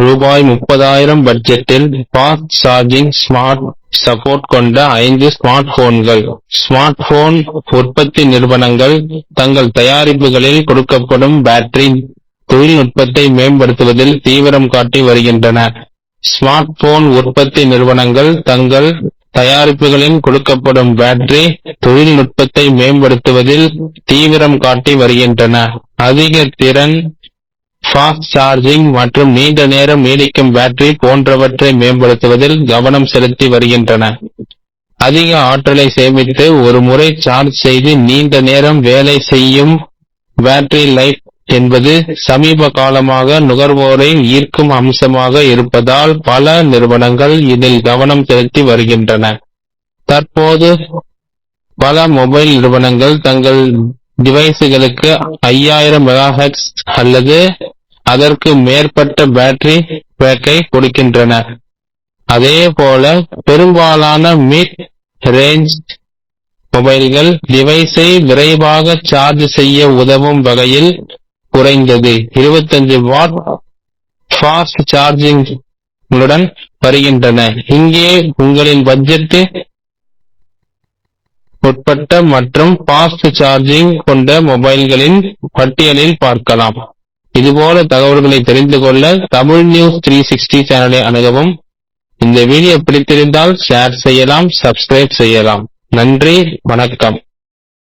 ரூபாய் முப்பதாயிரம் பட்ஜெட்டில் ஃபாஸ்ட் சார்ஜிங் ஸ்மார்ட் சப்போர்ட் கொண்ட ஐந்து ஸ்மார்ட் போன்கள். ஸ்மார்ட் போன் உற்பத்தி நிறுவனங்கள் தங்கள் தயாரிப்புகளில் கொடுக்கப்படும் பேட்டரி தொழில்நுட்பத்தை மேம்படுத்துவதில் தீவிரம் காட்டி வருகின்றன. ஸ்மார்ட் போன் உற்பத்தி நிறுவனங்கள் தங்கள் தயாரிப்புகளில் கொடுக்கப்படும் பேட்டரி தொழில்நுட்பத்தை மேம்படுத்துவதில் தீவிரம் காட்டி வருகின்றன. அதிக திறன் ஃபாஸ்ட் சார்ஜிங் மற்றும் நீண்ட நேரம் நீடிக்கும் பேட்டரி போன்றவற்றை மேம்படுத்துவதில் கவனம் செலுத்தி வருகின்றன. அதிக ஆற்றலை சேமித்து ஒரு முறை சார்ஜ் செய்து நீண்ட நேரம் வேலை செய்யும் பேட்டரி லைஃப் என்பது சமீப காலமாக நுகர்வோரை ஈர்க்கும் அம்சமாக இருப்பதால் பல நிறுவனங்கள் இதில் கவனம் செலுத்தி வருகின்றன. தற்போது பல மொபைல் நிறுவனங்கள் தங்கள் டிவைஸுகளுக்கு 5000 மெகாஹெர்ட்ஸ் அல்லது அதற்கு மேற்பட்ட பேட்டரி பேக்கை கொடுக்கின்றன. அதேபோல பெரும்பாலான மிட் ரேஞ்ச் மொபைல்கள் டிவைஸை விரைவாக சார்ஜ் செய்ய உதவும் வகையில் குறைந்தது. 25 வாட் ஃபாஸ்ட் சார்ஜிங் வருகின்றன. இங்கே உங்களின் பட்ஜெட்டு உட்பட்ட மற்றும் ஃபாஸ்ட் சார்ஜிங் கொண்ட மொபைல்களின் பட்டியலில் பார்க்கலாம். இதுபோல தகவல்களை தெரிந்து கொள்ள தமிழ் நியூஸ் த்ரீ சிக்ஸ்டி சேனலை அணுகவும். இந்த வீடியோ பிடித்திருந்தால் ஷேர் செய்யலாம் சப்ஸ்கிரைப் செய்யலாம். நன்றி வணக்கம்.